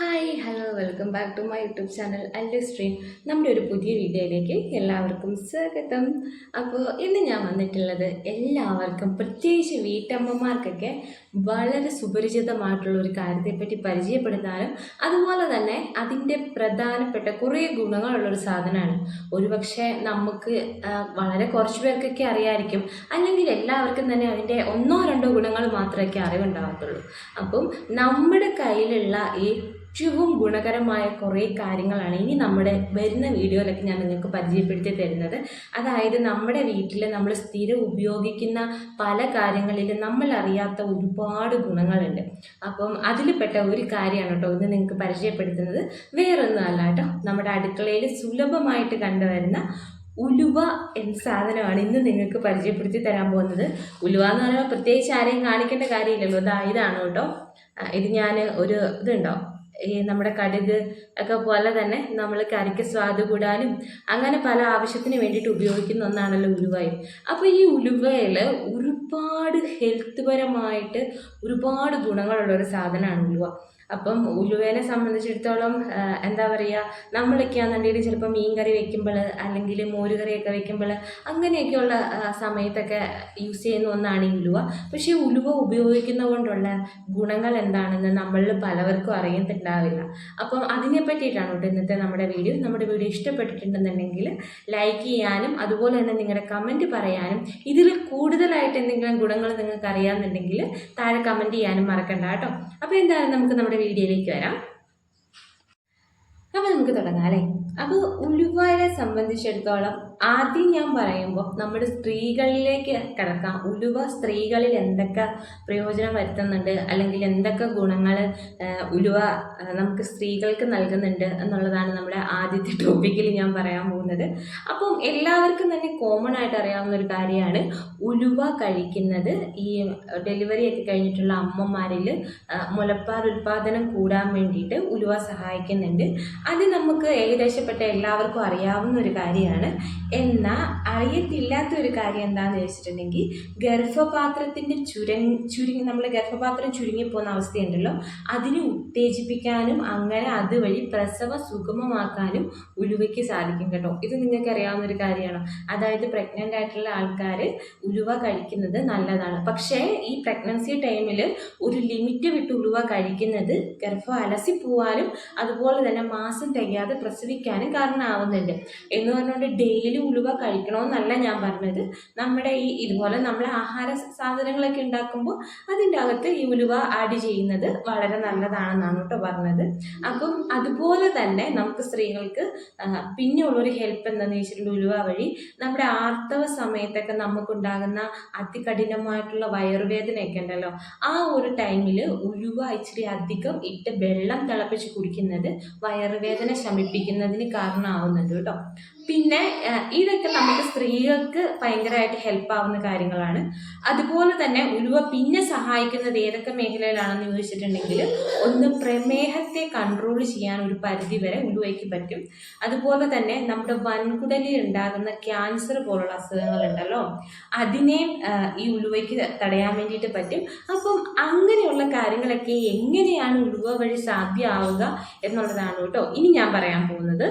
Hi hello welcome back to my YouTube channel Allu stream നമ്മുടെ ഒരു പുതിയ വീഡിയോയിലേക്ക് എല്ലാവർക്കും സ്വാഗതം. അപ്പോൾ ഇന്ന് ഞാൻ വന്നിട്ടുള്ളത് എല്ലാവർക്കും പ്രത്യേകിച്ച് വീട്ടമ്മമാർക്കൊക്കെ വളരെ സുപരിചിതമായിട്ടുള്ള ഒരു കാര്യത്തെപ്പറ്റി പരിചയപ്പെടുത്താനും അതുപോലെ തന്നെ അതിന്റെ പ്രധാനപ്പെട്ട കുറേ ഗുണങ്ങളുള്ളൊരു സാധനമാണ്. ഒരുപക്ഷെ നമുക്ക് വളരെ കുറച്ച് പേർക്കൊക്കെ അറിയാമായിരിക്കും അല്ലെങ്കിൽ എല്ലാവർക്കും തന്നെ അതിന്റെ ഒന്നോ രണ്ടോ ഗുണങ്ങൾ മാത്രമേ അറിവുണ്ടാകത്തുള്ളൂ അപ്പം നമ്മുടെ കയ്യിലുള്ള ഏറ്റവും ഗുണകരമായ കുറേ കാര്യങ്ങളാണ് ഇനി നമ്മുടെ വരുന്ന വീഡിയോയിലൊക്കെ ഞാൻ നിങ്ങൾക്ക് പരിചയപ്പെടുത്തി തരുന്നത്. അതായത് നമ്മുടെ വീട്ടിൽ നമ്മൾ സ്ഥിരം ഉപയോഗിക്കുന്ന പല കാര്യങ്ങളിലും നമ്മൾ അറിയാത്ത ഒരുപാട് ഗുണങ്ങളുണ്ട്. അപ്പം അതിൽപ്പെട്ട ഒരു കാര്യമാണ് കേട്ടോ ഇന്ന് നിങ്ങൾക്ക് പരിചയപ്പെടുത്തുന്നത്. വേറൊന്നും അല്ല കേട്ടോ. നമ്മുടെ അടുക്കളയിൽ സുലഭമായിട്ട് കണ്ടുവരുന്ന ഉലുവ എന്ന സാധനമാണ് ഇന്ന് നിങ്ങൾക്ക് പരിചയപ്പെടുത്തി തരാൻ പോകുന്നത്. ഉലുവ എന്ന് പറയുമ്പോൾ പ്രത്യേകിച്ച് ആരെയും കാണിക്കേണ്ട കാര്യമില്ലല്ലോ. ഇതാ ഇതാണ് കേട്ടോ. ഇത് ഞാൻ ഒരു ഇതുണ്ടോ? ഈ നമ്മുടെ കടുക് ഒക്കെ പോലെ തന്നെ നമ്മൾ കറിക്ക് സ്വാദ് കൂടാനും അങ്ങനെ പല ആവശ്യത്തിന് വേണ്ടിയിട്ട് ഉപയോഗിക്കുന്ന ഒന്നാണല്ലോ ഉലുവയും അപ്പോൾ ഈ ഉലുവയിൽ ഒരുപാട് ഹെൽത്ത് പരമായിട്ട് ഒരുപാട് ഗുണങ്ങളുള്ള ഒരു സാധനമാണ് ഉലുവ. അപ്പം ഉലുവേനെ സംബന്ധിച്ചിടത്തോളം എന്താ പറയുക നമ്മളൊക്കെ ആണെന്നുണ്ടെങ്കിൽ ചിലപ്പോൾ മീൻ കറി വെക്കുമ്പോൾ അല്ലെങ്കിൽ മോര് കറിയൊക്കെ വെക്കുമ്പോൾ അങ്ങനെയൊക്കെയുള്ള സമയത്തൊക്കെ യൂസ് ചെയ്യുന്ന ഒന്നാണ് ഈ ഉലുവ. പക്ഷേ ഉലുവ ഉപയോഗിക്കുന്ന കൊണ്ടുള്ള ഗുണങ്ങൾ എന്താണെന്ന് നമ്മളിൽ പലവർക്കും അറിയത്തിണ്ടാവില്ല. അപ്പം അതിനെ പറ്റിയിട്ടാണ് കേട്ടോ ഇന്നത്തെ നമ്മുടെ വീഡിയോ. നമ്മുടെ വീഡിയോ ഇഷ്ടപ്പെട്ടിട്ടുണ്ടെന്നുണ്ടെങ്കിൽ ലൈക്ക് ചെയ്യാനും അതുപോലെ തന്നെ നിങ്ങളുടെ കമന്റ് പറയാനും ഇതിൽ കൂടുതലായിട്ട് എന്തെങ്കിലും ഗുണങ്ങൾ നിങ്ങൾക്ക് അറിയാമെന്നുണ്ടെങ്കിൽ താഴെ കമന്റ് ചെയ്യാനും മറക്കണ്ട കേട്ടോ. അപ്പോൾ എന്തായാലും നമുക്ക് നമ്മുടെ വീഡിയോയിലേക്ക് വരാം. അപ്പോൾ നമുക്ക് തുടങ്ങാം അല്ലേ? അപ്പോൾ ഉലുവയെ സംബന്ധിച്ചിടത്തോളം ആദ്യം ഞാൻ പറയുമ്പോൾ നമ്മുടെ സ്ത്രീകളിലേക്ക് കിടക്കാം. ഉലുവ സ്ത്രീകളിൽ എന്തൊക്കെ പ്രയോജനം വരുത്തുന്നുണ്ട്? അല്ലെങ്കിൽ എന്തൊക്കെ ഗുണങ്ങൾ ഉലുവ നമുക്ക് സ്ത്രീകൾക്ക് നൽകുന്നുണ്ട് എന്നുള്ളതാണ് നമ്മുടെ ആദ്യത്തെ ടോപ്പിക്കിൽ ഞാൻ പറയാൻ പോകുന്നത്. അപ്പം എല്ലാവർക്കും തന്നെ കോമൺ ആയിട്ട് അറിയാവുന്ന ഒരു കാര്യമാണ് ഉലുവ കഴിക്കുന്നത് ഈ ഡെലിവറി ഒക്കെ കഴിഞ്ഞിട്ടുള്ള അമ്മമാരിൽ മുലപ്പാൽ ഉൽപ്പാദനം കൂടാൻ വേണ്ടിയിട്ട് ഉലുവ സഹായിക്കുന്നുണ്ട്. അത് നമുക്ക് ഏകദേശപ്പെട്ട എല്ലാവർക്കും അറിയാവുന്ന ഒരു കാര്യമാണ്. en la അറിയത്തില്ലാത്ത ഒരു കാര്യം എന്താണെന്ന് വെച്ചിട്ടുണ്ടെങ്കിൽ ഗർഭപാത്രത്തിന്റെ ചുരങ് ചുരുങ്ങി നമ്മൾ ഗർഭപാത്രം ചുരുങ്ങിപ്പോകുന്ന അവസ്ഥയുണ്ടല്ലോ. അതിനെ ഉത്തേജിപ്പിക്കാനും അങ്ങനെ അതുവഴി പ്രസവ സുഗമമാക്കാനും ഉലുവയ്ക്ക് സാധിക്കും കേട്ടോ. ഇത് നിങ്ങൾക്ക് അറിയാവുന്ന ഒരു കാര്യമാണ്. അതായത് പ്രഗ്നന്റ് ആയിട്ടുള്ള ആൾക്കാർ ഉലുവ കഴിക്കുന്നത് നല്ലതാണ്. പക്ഷേ ഈ പ്രഗ്നൻസി ടൈമിൽ ഒരു ലിമിറ്റ് വിട്ട് ഉലുവ കഴിക്കുന്നത് ഗർഭം അലസി പോവാനും അതുപോലെ തന്നെ മാസം തികയാതെ പ്രസവിക്കാനും കാരണമാവുന്നുണ്ട്. എന്ന് പറഞ്ഞുകൊണ്ട് ഡെയിലി ഉലുവ കഴിക്കണമെന്നല്ല ഞാൻ പറഞ്ഞത്. നമ്മുടെ ഈ ഇതുപോലെ നമ്മൾ ആഹാര സാധനങ്ങളൊക്കെ ഉണ്ടാക്കുമ്പോൾ അതിന്റെ അകത്ത് ഈ ഉലുവ ആഡ് ചെയ്യുന്നത് വളരെ നല്ലതാണെന്നാണ് കേട്ടോ പറഞ്ഞത്. അപ്പം അതുപോലെ തന്നെ നമുക്ക് സ്ത്രീകൾക്ക് പിന്നെയുള്ളൊരു ഹെൽപ്പ് എന്താണെന്ന് വെച്ചിട്ടുണ്ടെങ്കിൽ ഉലുവ വഴി നമ്മുടെ ആർത്തവ സമയത്തൊക്കെ നമുക്കുണ്ടാകുന്ന അതികഠിനമായിട്ടുള്ള വയറുവേദനയൊക്കെ ഉണ്ടല്ലോ ആ ഒരു ടൈമിൽ ഉലുവ ഇച്ചിരി അധികം ഇട്ട് വെള്ളം തിളപ്പിച്ച് കുടിക്കുന്നത് വയറുവേദന ശമിപ്പിക്കുന്നതിന് കാരണമാവുന്നുണ്ട് കേട്ടോ. പിന്നെ ഇതൊക്കെ നമുക്ക് സ്ത്രീകൾക്ക് ഭയങ്കരമായിട്ട് ഹെൽപ്പ് ആവുന്ന കാര്യങ്ങളാണ്. അതുപോലെ തന്നെ ഉലുവ പിന്നെ സഹായിക്കുന്നത് ഏതൊക്കെ മേഖലയിലാണെന്ന് ചോദിച്ചിട്ടുണ്ടെങ്കിൽ ഒന്ന് പ്രമേഹത്തെ കൺട്രോൾ ചെയ്യാൻ ഒരു പരിധി വരെ ഉലുവയ്ക്ക് പറ്റും. അതുപോലെ തന്നെ നമ്മുടെ വൻകുടലിൽ ഉണ്ടാകുന്ന ക്യാൻസർ പോലുള്ള അസുഖങ്ങളുണ്ടല്ലോ അതിനെയും ഈ ഉലുവയ്ക്ക് തടയാൻ വേണ്ടിയിട്ട് പറ്റും. അപ്പം അങ്ങനെയുള്ള കാര്യങ്ങളൊക്കെ എങ്ങനെയാണ് ഉലുവ വഴി സാധ്യമാവുക എന്നുള്ളതാണ് കേട്ടോ. ഇനി ഞാൻ പറയാൻ പോകുന്നത്.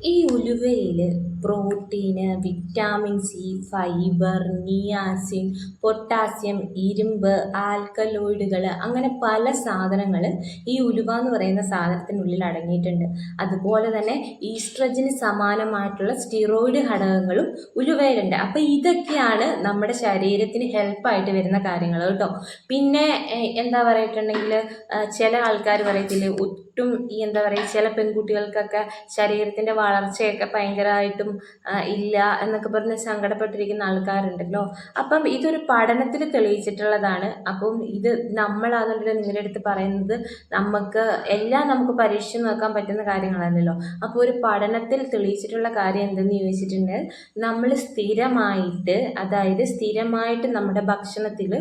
ഈ ഉലുവയിൽ protein vitamin C fibre niacin potassium ഇരുമ്പ് ആൽക്കലോയിഡുകൾ അങ്ങനെ പല സാധനങ്ങൾ ഈ ഉലുവ എന്ന് പറയുന്ന സാധനത്തിനുള്ളിൽ അടങ്ങിയിട്ടുണ്ട്. അതുപോലെ തന്നെ ഈസ്ട്രജിന് സമാനമായിട്ടുള്ള സ്റ്റിറോയിഡ് ഘടകങ്ങളും ഉലുവയിലുണ്ട്. അപ്പോൾ ഇതൊക്കെയാണ് നമ്മുടെ ശരീരത്തിന് ഹെൽപ്പായിട്ട് വരുന്ന കാര്യങ്ങൾ കേട്ടോ. പിന്നെ എന്താ പറയിട്ടുണ്ടെങ്കിൽ ചില ആൾക്കാർ പറയത്തില്ലേ ഒട്ടും ഈ എന്താ പറയുക ചില പെൺകുട്ടികൾക്കൊക്കെ ശരീരത്തിന്റെ വളർച്ചയൊക്കെ ഭയങ്കരമായിട്ടും ആ, ഇല്ല എന്നൊക്കെ പറഞ്ഞ് സങ്കടപ്പെട്ടിരിക്കുന്ന ആൾക്കാരുണ്ടല്ലോ. അപ്പം ഇതൊരു പഠനത്തിൽ തെളിയിച്ചിട്ടുള്ളതാണ്. അപ്പം ഇത് നമ്മളാണെന്നുണ്ടെങ്കിൽ നിങ്ങളുടെ അടുത്ത് പറയുന്നത് നമുക്ക് എല്ലാം നമുക്ക് പരീക്ഷിച്ച് നോക്കാൻ പറ്റുന്ന കാര്യങ്ങളല്ലല്ലോ. അപ്പോൾ ഒരു പഠനത്തിൽ തെളിയിച്ചിട്ടുള്ള കാര്യം എന്തെന്ന് ചോദിച്ചിട്ടുണ്ടെങ്കിൽ നമ്മൾ സ്ഥിരമായിട്ട് അതായത് സ്ഥിരമായിട്ട് നമ്മുടെ ഭക്ഷണത്തിൽ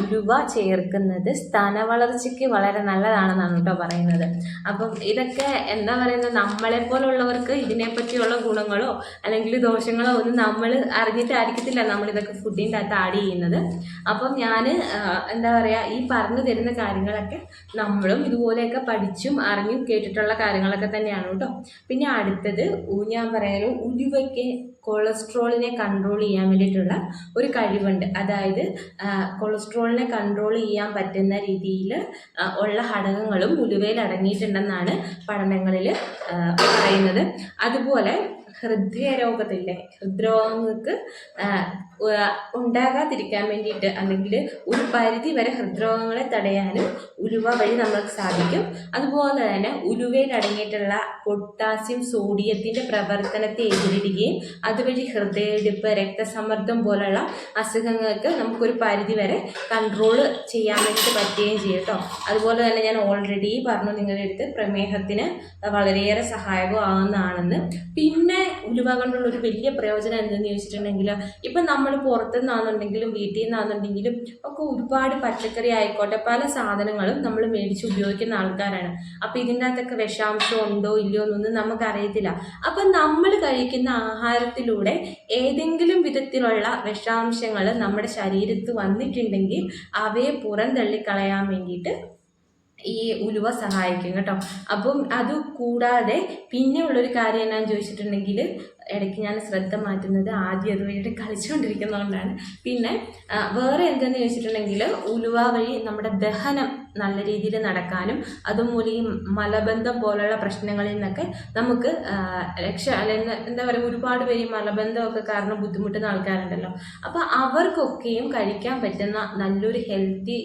ഉരുവ ചേർക്കുന്നത് സ്ഥാനവളർച്ചയ്ക്ക് വളരെ നല്ലതാണെന്നാണ് കേട്ടോ പറയുന്നത്. അപ്പം ഇതൊക്കെ എന്താ പറയുന്നത്? നമ്മളെ പോലുള്ളവർക്ക് ഇതിനെപ്പറ്റിയുള്ള ഗുണങ്ങളോ അല്ലെങ്കിൽ ദോഷങ്ങളോ ഒന്നും നമ്മൾ അറിഞ്ഞിട്ടായിരിക്കത്തില്ല നമ്മൾ ഇതൊക്കെ ഫുഡിന്റെ അകത്ത് ആഡ് ചെയ്യുന്നത്. അപ്പം ഞാൻ എന്താ പറയുക ഈ പറഞ്ഞു തരുന്ന കാര്യങ്ങളൊക്കെ നമ്മളും ഇതുപോലെയൊക്കെ പഠിച്ചും അറിഞ്ഞും കേട്ടിട്ടുള്ള കാര്യങ്ങളൊക്കെ തന്നെയാണ് കേട്ടോ. പിന്നെ അടുത്തത് ഞാൻ പറയാലോ ഉലുവയ്ക്ക് കൊളസ്ട്രോളിനെ കൺട്രോൾ ചെയ്യാൻ വേണ്ടിയിട്ടുള്ള ഒരു കഴിവുണ്ട്. അതായത് കൊളസ്ട്രോളിനെ കൺട്രോൾ ചെയ്യാൻ പറ്റുന്ന രീതിയിൽ ഉള്ള ഘടകങ്ങളും ഉലുവയിൽ അടങ്ങിയിട്ടുണ്ടെന്നാണ് പഠനങ്ങളിൽ പറയുന്നത്. അതുപോലെ ഹൃദയരോഗത്തില്ലേ? ഹൃദ്രോഗങ്ങൾക്ക് ഉണ്ടാകാതിരിക്കാൻ വേണ്ടിയിട്ട് അല്ലെങ്കിൽ ഒരു പരിധി വരെ ഹൃദ്രോഗങ്ങളെ തടയാനും ഉലുവ വഴി നമ്മൾക്ക് സാധിക്കും. അതുപോലെ തന്നെ ഉലുവയിൽ അടങ്ങിയിട്ടുള്ള പൊട്ടാസ്യം സോഡിയത്തിന്റെ പ്രവർത്തനത്തെ എതിരിടുകയും അതുവഴി ഹൃദയടുപ്പ് രക്തസമ്മർദ്ദം പോലുള്ള അസുഖങ്ങൾക്ക് നമുക്കൊരു പരിധി വരെ കൺട്രോൾ ചെയ്യാൻ വേണ്ടിയിട്ട് പറ്റുകയും ചെയ്യും കേട്ടോ. അതുപോലെ തന്നെ ഞാൻ ഓൾറെഡി പറഞ്ഞു നിങ്ങളുടെ അടുത്ത് പ്രമേഹത്തിന് വളരെയേറെ സഹായകമാകുന്നതാണെന്ന് പിന്നെ ഉലുവ കൊണ്ടുള്ള ഒരു വലിയ പ്രയോജനം എന്തെന്ന് ചോദിച്ചിട്ടുണ്ടെങ്കിൽ ഇപ്പം നമ്മൾ പുറത്തു നിന്നാണെന്നുണ്ടെങ്കിലും വീട്ടിൽ നിന്നാണെന്നുണ്ടെങ്കിലും ഒക്കെ ഒരുപാട് പച്ചക്കറി ആയിക്കോട്ടെ പല സാധനങ്ങളും നമ്മൾ മേടിച്ച് ഉപയോഗിക്കുന്ന ആൾക്കാരാണ്. അപ്പം ഇതിന്റെ അകത്തൊക്കെ വിഷാംശം ഉണ്ടോ ഇല്ലയോ എന്നൊന്നും നമുക്കറിയത്തില്ല. അപ്പം നമ്മൾ കഴിക്കുന്ന ആഹാരത്തിലൂടെ ഏതെങ്കിലും വിധത്തിലുള്ള വിഷാംശങ്ങൾ നമ്മുടെ ശരീരത്ത് വന്നിട്ടുണ്ടെങ്കിൽ അവയെ പുറന്തള്ളിക്കളയാൻ വേണ്ടിയിട്ട് ഈ ഉലുവ സഹായിക്കും കേട്ടോ. അപ്പം അത് കൂടാതെ പിന്നെ ഉള്ളൊരു കാര്യം എന്നാന്ന് ചോദിച്ചിട്ടുണ്ടെങ്കിൽ ഇടയ്ക്ക് ഞാൻ ശ്രദ്ധ മാറ്റുന്നത് ആദ്യം അതുവഴിയിട്ട് കളിച്ചുകൊണ്ടിരിക്കുന്നതുകൊണ്ടാണ് പിന്നെ വേറെ എന്തെന്ന് ചോദിച്ചിട്ടുണ്ടെങ്കിൽ ഉലുവ വഴി നമ്മുടെ ദഹനം നല്ല രീതിയിൽ നടക്കാനും അതുമൂലം ഈ മലബന്ധം പോലുള്ള പ്രശ്നങ്ങളിൽ നിന്നൊക്കെ നമുക്ക് രക്ഷ അല്ലെങ്കിൽ എന്താ പറയുക ഒരുപാട് പേര് ഈ മലബന്ധമൊക്കെ കാരണം ബുദ്ധിമുട്ടുന്ന ആൾക്കാരുണ്ടല്ലോ. അപ്പോൾ അവർക്കൊക്കെയും കഴിക്കാൻ പറ്റുന്ന നല്ലൊരു ഹെൽത്തി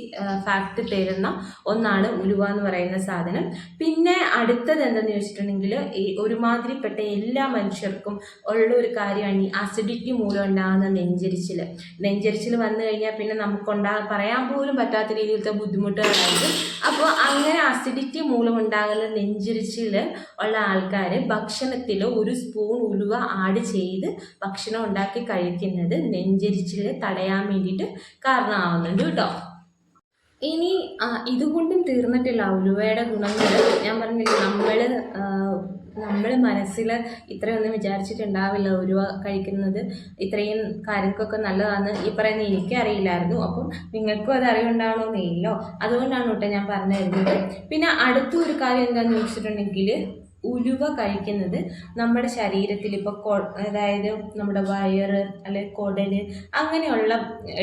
ഫാക്ട് തരുന്ന ഒന്നാണ് ഉലുവ എന്ന് പറയുന്ന സാധനം. പിന്നെ അടുത്തത് എന്തെന്ന് ചോദിച്ചിട്ടുണ്ടെങ്കിൽ ഈ ഒരുമാതിരിപ്പെട്ട എല്ലാ മനുഷ്യർക്കും ഉള്ള ഒരു കാര്യമാണ് ഈ അസിഡിറ്റി മൂലം ഉണ്ടാകുന്ന നെഞ്ചരിച്ചിൽ നെഞ്ചരിച്ചിൽ വന്നു കഴിഞ്ഞാൽ പിന്നെ നമുക്കുണ്ടാ പറയാൻ പോലും പറ്റാത്ത രീതിയിലത്തെ അപ്പോൾ അങ്ങനെ അസിഡിറ്റി മൂലം ഉണ്ടാകുന്ന നെഞ്ചിരിച്ചിൽ ഉള്ള ആൾക്കാർ ഭക്ഷണത്തിൽ ഒരു സ്പൂൺ ഉലുവ ആഡ് ചെയ്ത് ഭക്ഷണം ഉണ്ടാക്കി കഴിക്കുന്നത് നെഞ്ചരിച്ചിൽ തടയാൻ വേണ്ടിയിട്ട് കാരണമാവുന്നുണ്ട് കേട്ടോ. ഇനി ഇതുകൊണ്ടും തീർന്നിട്ടില്ല. ഉലുവയുടെ ഗുണങ്ങൾ ഞാൻ പറഞ്ഞില്ല നമ്മൾ നമ്മൾ മനസ്സിൽ ഇത്രയൊന്നും വിചാരിച്ചിട്ടുണ്ടാവില്ല ഉലുവ കഴിക്കുന്നത്. ഇത്രയും കാര്യങ്ങൾക്കൊക്കെ നല്ലതാണെന്ന് ഈ പറയുന്ന എനിക്കറിയില്ലായിരുന്നു. അപ്പം നിങ്ങൾക്കും അത് അറിവുണ്ടാവണമെന്നില്ലോ അതുകൊണ്ടാണ് കേട്ടോ ഞാൻ പറഞ്ഞു തരുന്നത്. പിന്നെ അടുത്ത ഒരു കാര്യം എന്താണെന്ന് ചോദിച്ചിട്ടുണ്ടെങ്കിൽ ഉലുവ കഴിക്കുന്നത് നമ്മുടെ ശരീരത്തിൽ ഇപ്പോൾ അതായത് നമ്മുടെ വയറ് അല്ലെങ്കിൽ കുടൽ അങ്ങനെയുള്ള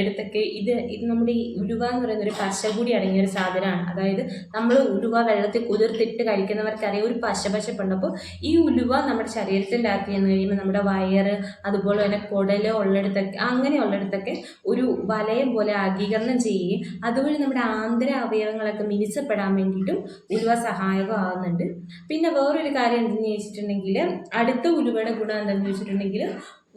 ഇടത്തൊക്കെ ഇത് ഇത് നമ്മുടെ ഈ ഉലുവ എന്ന് പറയുന്ന ഒരു പശ കൂടി അടങ്ങിയ ഒരു സാധനമാണ്. അതായത് നമ്മൾ ഉലുവ വെള്ളത്തിൽ കുതിർത്തിട്ട് കഴിക്കുന്നവർക്കറിയാം ഒരു പശ പശപ്പുണ്ട് അപ്പോൾ ഈ ഉലുവ നമ്മുടെ ശരീരത്തിന്റെ അകത്ത് കഴിയുമ്പോൾ നമ്മുടെ വയറ് അതുപോലെ തന്നെ കുടൽ ഉള്ളിടത്തൊക്കെ അങ്ങനെയുള്ളിടത്തൊക്കെ ഒരു വലയം പോലെ ആഗീകരണം ചെയ്യുകയും അതുവഴി നമ്മുടെ ആന്തര അവയവങ്ങളൊക്കെ മിനിസപ്പെടാൻ വേണ്ടിയിട്ടും ഉലുവ സഹായകമാകുന്നുണ്ട്. പിന്നെ വേറൊരു കാര്യം എന്തെന്ന് ചോദിച്ചിട്ടുണ്ടെങ്കിൽ അടുത്ത ഉരുവയുടെ ഗുണം എന്താണെന്ന് ചോദിച്ചിട്ടുണ്ടെങ്കിൽ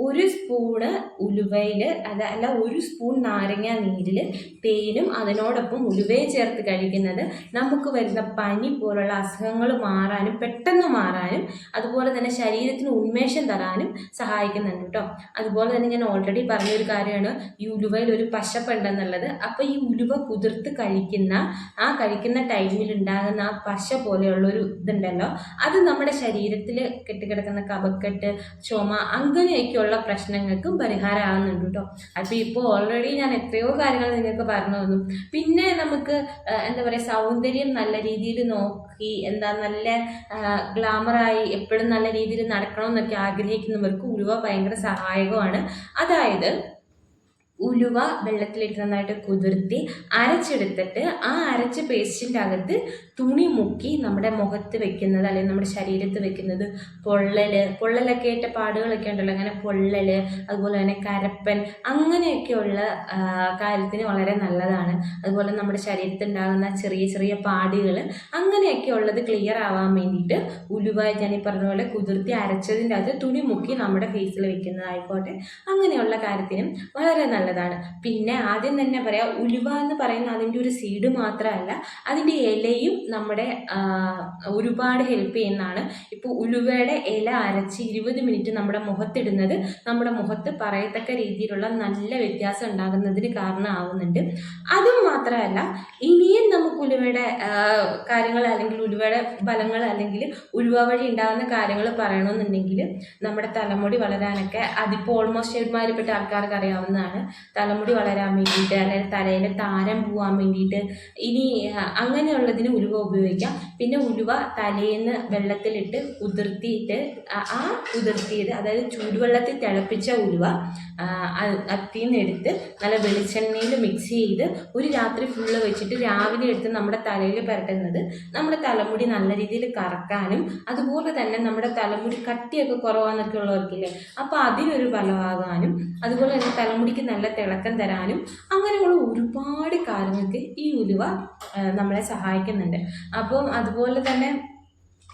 ഒരു സ്പൂണ് ഉലുവയിൽ അതല്ല ഒരു സ്പൂൺ നാരങ്ങ നീരിൽ തേനും അതിനോടൊപ്പം ഉലുവയും ചേർത്ത് കഴിക്കുന്നത് നമുക്ക് വരുന്ന പനി പോലുള്ള അസുഖങ്ങൾ മാറാനും പെട്ടെന്ന് മാറാനും അതുപോലെ തന്നെ ശരീരത്തിന് ഉന്മേഷം തരാനും സഹായിക്കുന്നുണ്ട് കേട്ടോ അതുപോലെ തന്നെ ഞാൻ ഓൾറെഡി പറഞ്ഞൊരു കാര്യമാണ് ഈ ഉലുവയിൽ ഒരു പശപ്പുണ്ടെന്നുള്ളത്. അപ്പോൾ ഈ ഉലുവ കുതിർത്ത് കഴിക്കുന്ന ആ കഴിക്കുന്ന ടൈമിൽ ഉണ്ടാകുന്ന ആ പശ പോലെയുള്ളൊരു ഇതുണ്ടല്ലോ അത് നമ്മുടെ ശരീരത്തിൽ കെട്ടിക്കിടക്കുന്ന കഫക്കെട്ട് ചുമ അങ്ങനെയൊക്കെയുള്ള പ്രശ്നങ്ങൾക്കും പരിഹാരമാകുന്നുണ്ട് കേട്ടോ. അപ്പോൾ ഇപ്പോൾ ഓൾറെഡി ഞാൻ എത്രയോ കാര്യങ്ങൾ നിങ്ങൾക്ക് പറഞ്ഞു തന്നു. പിന്നെ നമുക്ക് എന്താ പറയുക സൗന്ദര്യം നല്ല രീതിയിൽ നോക്കി എന്താ നല്ല ഗ്ലാമറായി എപ്പോഴും നല്ല രീതിയിൽ നടക്കണമെന്നൊക്കെ ആഗ്രഹിക്കുന്നവർക്ക് ഉലുവ ഭയങ്കര സഹായകമാണ്. അതായത് ഉലുവ വെള്ളത്തിലിട്ട് നന്നായിട്ട് കുതിർത്തി അരച്ചെടുത്തിട്ട് ആ അരച്ച പേസ്റ്റിന്റെ അകത്ത് തുണി മുക്കി നമ്മുടെ മുഖത്ത് വെക്കുന്നത് അല്ലെങ്കിൽ നമ്മുടെ ശരീരത്ത് വെക്കുന്നത് പൊള്ളൽ പൊള്ളലൊക്കെ ആയിട്ട് പാടുകളൊക്കെ ഉണ്ടല്ലോ. അങ്ങനെ പൊള്ളൽ അതുപോലെ തന്നെ കരപ്പൻ അങ്ങനെയൊക്കെയുള്ള കാര്യത്തിന് വളരെ നല്ലതാണ്. അതുപോലെ നമ്മുടെ ശരീരത്തുണ്ടാകുന്ന ചെറിയ ചെറിയ പാടുകൾ അങ്ങനെയൊക്കെ ഉള്ളത് ക്ലിയർ ആവാൻ വേണ്ടിയിട്ട് ഉലുവ ഞാൻ ഈ പറഞ്ഞ പോലെ കുതിർത്തി അരച്ചതിന്റെ അകത്ത് തുണി മുക്കി നമ്മുടെ ഫേസിൽ വെക്കുന്നതായിക്കോട്ടെ. അങ്ങനെയുള്ള കാര്യത്തിനും വളരെ നല്ലതാണ്. പിന്നെ ആദ്യം തന്നെ പറയാം ഉലുവ എന്ന് പറയുന്ന അതിന്റെ ഒരു സീഡ് മാത്രമല്ല അതിന്റെ ഇലയും നമ്മുടെ ഒരുപാട് ഹെൽപ്പ് ചെയ്യുന്നതാണ്. ഇപ്പോൾ ഉലുവയുടെ ഇല അരച്ച് ഇരുപത് മിനിറ്റ് നമ്മുടെ മുഖത്തിടുന്നത് നമ്മുടെ മുഖത്ത് പറയത്തക്ക രീതിയിലുള്ള നല്ല വ്യത്യാസം ഉണ്ടാകുന്നതിന് കാരണമാവുന്നുണ്ട്. അതും മാത്രമല്ല ഇനിയും നമുക്ക് ഉലുവയുടെ കാര്യങ്ങൾ അല്ലെങ്കിൽ ഉലുവയുടെ ഫലങ്ങൾ അല്ലെങ്കിൽ ഉലുവ വഴി ഉണ്ടാകുന്ന കാര്യങ്ങൾ പറയണമെന്നുണ്ടെങ്കിൽ നമ്മുടെ തലമുടി വളരാനൊക്കെ അതിപ്പോൾ ഓൾമോസ്റ്റ് ഒരുമാതിരിപ്പെട്ട ആൾക്കാർക്ക് അറിയാവുന്നതാണ്. തലമുടി വളരാൻ വേണ്ടിയിട്ട് അല്ലെങ്കിൽ തലയിലെ താരം പോവാൻ വേണ്ടിയിട്ട് ഇനി അങ്ങനെയുള്ളതിന് ഉലുവ ഉപയോഗിക്കാം. പിന്നെ ഉലുവ തലേന്ന് വെള്ളത്തിലിട്ട് ഉതിർത്തിയിട്ട് ആ- ഉതിർത്തിയത് അതായത് ചൂടുവെള്ളത്തിൽ തിളപ്പിച്ച ഉലുവ അത്തിന്നെടുത്ത് നല്ല വെളിച്ചെണ്ണയിൽ മിക്സ് ചെയ്ത് ഒരു രാത്രി ഫുള്ള് വെച്ചിട്ട് രാവിലെ എടുത്ത് നമ്മുടെ തലയിൽ പരട്ടുന്നത് നമ്മുടെ തലമുടി നല്ല രീതിയിൽ കറക്കാനും അതുപോലെ തന്നെ നമ്മുടെ തലമുടി കട്ടിയൊക്കെ കുറവാന്നൊക്കെ ഉള്ളവർക്കില്ലേ അപ്പോൾ അതിനൊരു ഫലമാകാനും അതുപോലെ തന്നെ തലമുടിക്ക് നല്ല തിളക്കം തരാനും അങ്ങനെയുള്ള ഒരുപാട് കാര്യങ്ങൾക്ക് ഈ ഉലുവ നമ്മളെ സഹായിക്കുന്നുണ്ട്. അപ്പം അതുപോലെ തന്നെ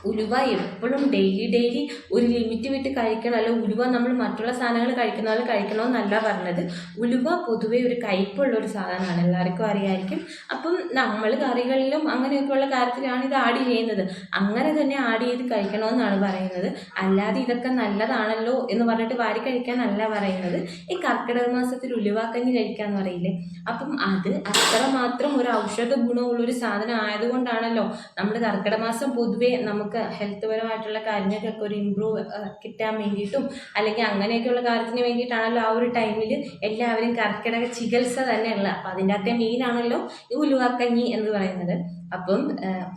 ഉലുവ എപ്പോഴും ഡെയിലി ഡെയിലി ഒരു ലിമിറ്റ് വിട്ട് കഴിക്കണം. അല്ല ഉലുവ നമ്മൾ മറ്റുള്ള സാധനങ്ങൾ കഴിക്കുന്ന പോലെ കഴിക്കണമെന്നല്ല പറഞ്ഞത്. ഉലുവ പൊതുവേ ഒരു കയ്പുള്ള ഒരു സാധനമാണ്. എല്ലാവർക്കും അറിയായിരിക്കും. അപ്പം നമ്മൾ കറികളിലും അങ്ങനെയൊക്കെയുള്ള കാര്യത്തിലാണ് ഇത് ആഡ് ചെയ്യുന്നത്. അങ്ങനെ തന്നെ ആഡ് ചെയ്ത് കഴിക്കണമെന്നാണ് പറയുന്നത്. അല്ലാതെ ഇതൊക്കെ നല്ലതാണല്ലോ എന്ന് പറഞ്ഞിട്ട് വാരി കഴിക്കാനല്ല പറയുന്നത്. ഈ കർക്കിടക മാസത്തിൽ ഉലുവാക്കഞ്ഞി കഴിക്കാന്ന് പറയില്ലേ? അപ്പം അത് അത്രമാത്രം ഒരു ഔഷധ ഗുണമുള്ളൊരു സാധനം ആയതുകൊണ്ടാണല്ലോ നമ്മൾ കർക്കിടക മാസം പൊതുവേ നമുക്ക് ഹെൽത്ത് പരമായിട്ടുള്ള കാര്യങ്ങൾക്കൊക്കെ ഒരു ഇമ്പ്രൂവ് കിട്ടാൻ വേണ്ടിയിട്ടും അല്ലെങ്കിൽ അങ്ങനെയൊക്കെയുള്ള കാര്യത്തിന് വേണ്ടിയിട്ടാണല്ലോ ആ ഒരു ടൈമിൽ എല്ലാവരും കർക്കിടക ചികിത്സ തന്നെയുള്ള അപ്പം അതിന്റെ അകത്തെ മെയിനാണല്ലോ ഈ ഉലുവാക്കഞ്ഞി എന്ന് പറയുന്നത്. അപ്പം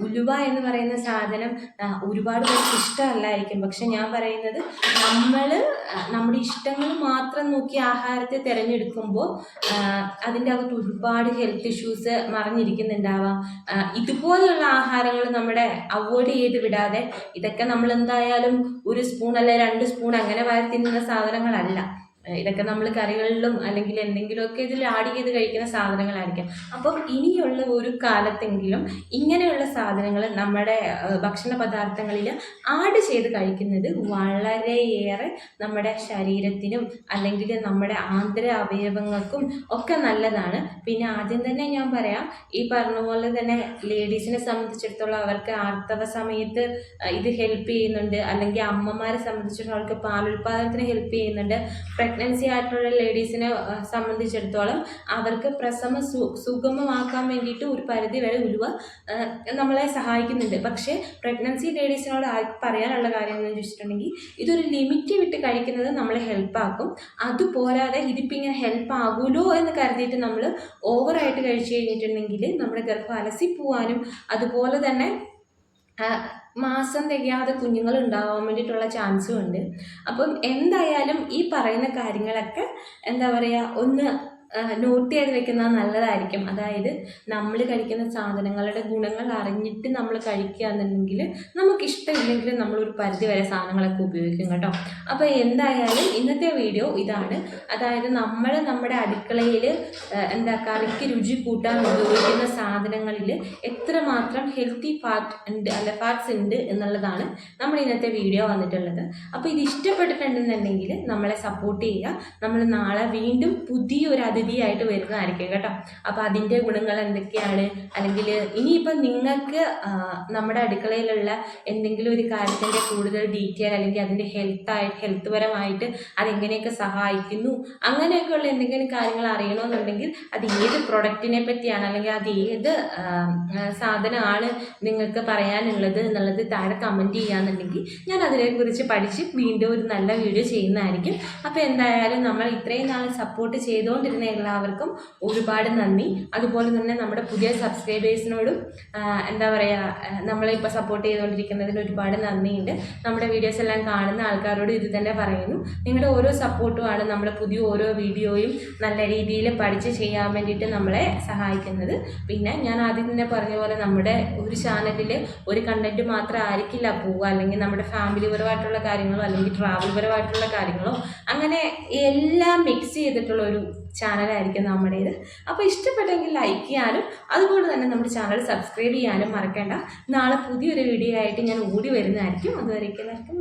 ഉലുവ എന്ന് പറയുന്ന സാധനം ഒരുപാട് പേർക്ക് ഇഷ്ടമല്ലായിരിക്കും. പക്ഷെ ഞാൻ പറയുന്നത് നമ്മൾ നമ്മുടെ ഇഷ്ടങ്ങൾ മാത്രം നോക്കി ആഹാരത്തെ തിരഞ്ഞെടുക്കുമ്പോൾ അതിന്റെ അകത്ത് ഒരുപാട് ഹെൽത്ത് ഇഷ്യൂസ് മറിഞ്ഞിരിക്കുന്നുണ്ടാവാം. ഇതുപോലെയുള്ള ആഹാരങ്ങൾ നമ്മുടെ അവോയ്ഡ് ചെയ്ത് വിടാതെ ഇതൊക്കെ നമ്മൾ എന്തായാലും ഒരു സ്പൂൺ അല്ലെ രണ്ട് സ്പൂൺ അങ്ങനെ വാരി തിന്നുന്ന സാധനങ്ങളല്ല. ഇതൊക്കെ നമ്മൾ കറികളിലും അല്ലെങ്കിൽ എന്തെങ്കിലുമൊക്കെ ഇതിൽ ആഡ് ചെയ്ത് കഴിക്കുന്ന സാധനങ്ങളായിരിക്കാം. അപ്പം ഇനിയുള്ള ഒരു കാലത്തെങ്കിലും ഇങ്ങനെയുള്ള സാധനങ്ങൾ നമ്മുടെ ഭക്ഷണ പദാർത്ഥങ്ങളിൽ ആഡ് ചെയ്ത് കഴിക്കുന്നത് വളരെയേറെ നമ്മുടെ ശരീരത്തിനും അല്ലെങ്കിൽ നമ്മുടെ ആന്തര അവയവങ്ങൾക്കും ഒക്കെ നല്ലതാണ്. പിന്നെ ആദ്യം തന്നെ ഞാൻ പറയാം ഈ പറഞ്ഞ പോലെ തന്നെ ലേഡീസിനെ സംബന്ധിച്ചിടത്തോളം അവർക്ക് ആർത്തവ സമയത്ത് ഇത് ഹെൽപ്പ് ചെയ്യുന്നുണ്ട്. അല്ലെങ്കിൽ അമ്മമാരെ സംബന്ധിച്ചിടത്തോളം അവർക്ക് പാലുൽപാദനത്തിന് ഹെൽപ്പ് ചെയ്യുന്നുണ്ട്. പ്രഗ്നൻസി ആയിട്ടുള്ള ലേഡീസിനെ സംബന്ധിച്ചിടത്തോളം അവർക്ക് പ്രസവം സു സുഗമമാക്കാൻ വേണ്ടിയിട്ട് ഒരു പരിധി വരെ ഉലുവ നമ്മളെ സഹായിക്കുന്നുണ്ട്. പക്ഷേ പ്രഗ്നൻസി ലേഡീസിനോട് ആർക്ക് പറയാനുള്ള കാര്യം എന്ന് ചോദിച്ചിട്ടുണ്ടെങ്കിൽ ഇതൊരു ലിമിറ്റ് വിട്ട് കഴിക്കുന്നത് നമ്മളെ ഹെൽപ്പാക്കും അതുപോരാതെ ഇതിപ്പോൾ ഇങ്ങനെ ഹെൽപ്പ് ആകുമല്ലോ എന്ന് കരുതിയിട്ട് നമ്മൾ ഓവറായിട്ട് കഴിച്ചു കഴിഞ്ഞിട്ടുണ്ടെങ്കിൽ നമ്മുടെ ഗർഭം അലസി പോവാനും അതുപോലെ തന്നെ മാസം തികയാതെ കുഞ്ഞുങ്ങൾ ഉണ്ടാവാൻ വേണ്ടിയിട്ടുള്ള ചാൻസും ഉണ്ട്. അപ്പം എന്തായാലും ഈ പറയുന്ന കാര്യങ്ങളൊക്കെ എന്താ പറയുക ഒന്ന് നോട്ട് ചെയ്ത് വെക്കുന്നത് നല്ലതായിരിക്കും. അതായത് നമ്മൾ കഴിക്കുന്ന സാധനങ്ങളുടെ ഗുണങ്ങൾ അറിഞ്ഞിട്ട് നമ്മൾ കഴിക്കുക എന്നുണ്ടെങ്കിൽ നമുക്ക് ഇഷ്ടമില്ലെങ്കിൽ നമ്മളൊരു പരിധി വരെ സാധനങ്ങളൊക്കെ ഉപയോഗിക്കും കേട്ടോ. അപ്പോൾ എന്തായാലും ഇന്നത്തെ വീഡിയോ ഇതാണ്. അതായത് നമ്മൾ നമ്മുടെ അടുക്കളയിൽ എന്താ കറിക്ക് രുചി കൂട്ടാൻ ഉപയോഗിക്കുന്ന സാധനങ്ങളിൽ എത്രമാത്രം ഹെൽത്തി ഫാറ്റ് ഉണ്ട് അല്ല ഫാറ്റ്സ് ഉണ്ട് എന്നുള്ളതാണ് നമ്മൾ ഇന്നത്തെ വീഡിയോ വന്നിട്ടുള്ളത്. അപ്പോൾ ഇത് ഇഷ്ടപ്പെട്ടിട്ടുണ്ടെന്നുണ്ടെങ്കിൽ നമ്മളെ സപ്പോർട്ട് ചെയ്യുക. നമ്മൾ നാളെ വീണ്ടും പുതിയൊരു അതിഥിയായിട്ട് വരുന്നതായിരിക്കും കേട്ടോ. അപ്പോൾ അതിന്റെ ഗുണങ്ങൾ എന്തൊക്കെയാണ്? അല്ലെങ്കിൽ ഇനിയിപ്പം നിങ്ങൾക്ക് നമ്മുടെ അടുക്കളയിലുള്ള എന്തെങ്കിലും ഒരു കാര്യത്തിന്റെ കൂടുതൽ ഡീറ്റെയിൽ അല്ലെങ്കിൽ അതിന്റെ ഹെൽത്തായിട്ട് ഹെൽത്ത് പരമായിട്ട് അതെങ്ങനെയൊക്കെ സഹായിക്കുന്നു? അങ്ങനെയൊക്കെയുള്ള എന്തെങ്കിലും കാര്യങ്ങൾ അറിയണമെന്നുണ്ടെങ്കിൽ അത് ഏത് പ്രൊഡക്റ്റിനെ പറ്റിയാണ് അല്ലെങ്കിൽ അത് ഏത് സാധനമാണ് നിങ്ങൾക്ക് പറയാനുള്ളത് എന്നുള്ളത് താഴെ കമന്റ് ചെയ്യാന്നുണ്ടെങ്കിൽ ഞാൻ അതിനെക്കുറിച്ച് പഠിച്ച് വീണ്ടും ഒരു നല്ല വീഡിയോ ചെയ്യുന്നതായിരിക്കും. അപ്പോൾ എന്തായാലും നമ്മൾ ഇത്രയും നാൾ സപ്പോർട്ട് ചെയ്തുകൊണ്ടിരുന്ന എല്ലാവർക്കും ഒരുപാട് നന്ദി. അതുപോലെ തന്നെ നമ്മുടെ പുതിയ സബ്സ്ക്രൈബേഴ്സിനോടും എന്താ പറയുക നമ്മളെ ഇപ്പോൾ സപ്പോർട്ട് ചെയ്തുകൊണ്ടിരിക്കുന്നതിന് ഒരുപാട് നന്ദിയുണ്ട്. നമ്മുടെ വീഡിയോസ് എല്ലാം കാണുന്ന ആൾക്കാരോട് ഇത് തന്നെ പറയുന്നു. നിങ്ങളുടെ ഓരോ സപ്പോർട്ടുമാണ് നമ്മുടെ പുതിയ ഓരോ വീഡിയോയും നല്ല രീതിയിൽ പഠിച്ച് ചെയ്യാൻ വേണ്ടിയിട്ട് നമ്മളെ സഹായിക്കുന്നത്. പിന്നെ ഞാൻ ആദ്യം തന്നെ പറഞ്ഞ പോലെ നമ്മുടെ ഒരു ചാനലിൽ ഒരു കണ്ടന്റ് മാത്രം ആയിരിക്കില്ല പോവുക. അല്ലെങ്കിൽ നമ്മുടെ ഫാമിലി പരമായിട്ടുള്ള കാര്യങ്ങളോ അല്ലെങ്കിൽ ട്രാവൽ പരമായിട്ടുള്ള കാര്യങ്ങളോ അങ്ങനെ എല്ലാം മിക്സ് ചെയ്തിട്ടുള്ള ഒരു ചാനലായിരിക്കും നമ്മുടേത്. അപ്പോൾ ഇഷ്ടപ്പെട്ടെങ്കിൽ ലൈക്ക് ചെയ്യാനും അതുപോലെ തന്നെ നമ്മുടെ ചാനൽ സബ്സ്ക്രൈബ് ചെയ്യാനും മറക്കേണ്ട. നാളെ പുതിയൊരു വീഡിയോ ആയിട്ട് ഞാൻ ഓടി വരുന്നതായിരിക്കും. അതുവരേക്കും എല്ലാവർക്കും